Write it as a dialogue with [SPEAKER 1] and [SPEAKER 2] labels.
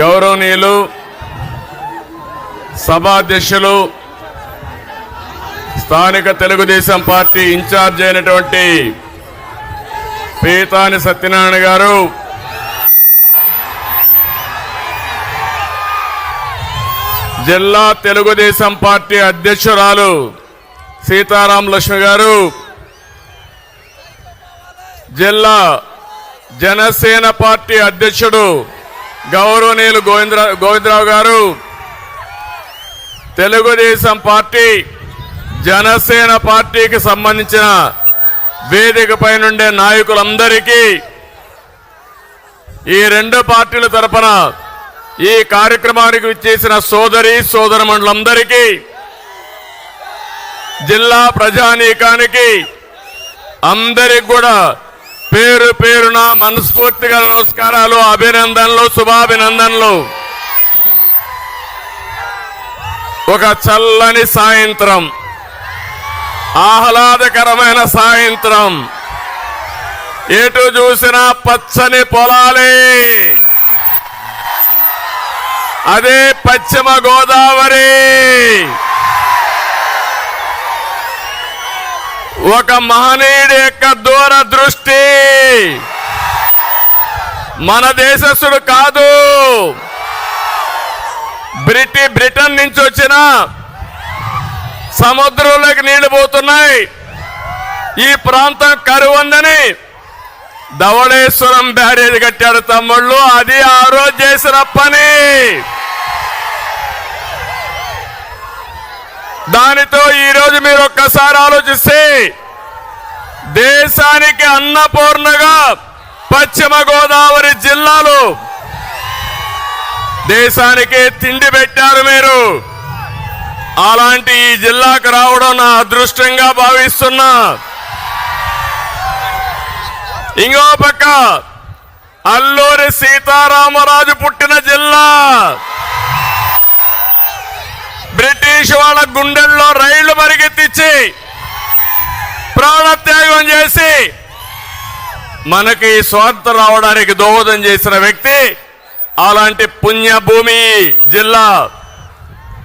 [SPEAKER 1] గౌరవనీయులు సభాధ్యక్షులు స్థానిక తెలుగుదేశం పార్టీ ఇన్ఛార్జ్ అయినటువంటి పీతాని సత్యనారాయణ గారు జిల్లా తెలుగుదేశం పార్టీ అధ్యక్షురాలు సీతారాం లక్ష్మి గారు జిల్లా జనసేన పార్టీ అధ్యక్షుడు గౌరవనీయులు గోవిందరా గోవిందరావు గారు తెలుగుదేశం పార్టీ జనసేన పార్టీకి సంబంధించిన వేదికపై నుండే నాయకులందరికీ ఈ రెండు పార్టీల తరపున ఈ కార్యక్రమానికి విచ్చేసిన సోదరి సోదరమణులందరికీ జిల్లా ప్రజానీకానికి అందరికి కూడా పేరు పేరున మనస్ఫూర్తిగా నమస్కారాలు అభినందనలు శుభాభినందనలు. ఒక చల్లని సాయంత్రం ఆహ్లాదకరమైన సాయంత్రం. ఎటు చూసినా పచ్చని పొలాలే. అదే పశ్చిమ గోదావరి. ఒక మహనీయుడి యొక్క దూరదృష్టి మన దేశస్థుడు కాదు. బ్రిటి బ్రిటన్ నుంచి వచ్చిన సముద్రంలోకి నీళ్ళు పోతున్నాయి. ఈ ప్రాంతం కరువు ఉందని ధవళేశ్వరం బ్యారేజ్ కట్టాడు తమ్ముళ్ళు. అది ఆ రోజు చేసిన పని. దానితో ఈరోజు మీరు ఒక్కసారి ఆలోచిస్తే దేశానికి అన్నపూర్ణగా పశ్చిమ గోదావరి జిల్లాలో దేశానికి తిండి పెట్టారు మీరు. అలాంటి ఈ జిల్లాకు రావడం నా అదృష్టంగా భావిస్తున్నా. ఇంకో పక్క అల్లూరి సీతారామరాజు పుట్టిన జిల్లా. బ్రిటిష్ వాళ్ళ గుండెల్లో రైళ్ళు పరిగెత్తించి ప్రాణత్యాగం చేసి మనకి స్వార్థ రావడానికి దోహదం చేసిన వ్యక్తి అలాంటి పుణ్యభూమి జిల్లా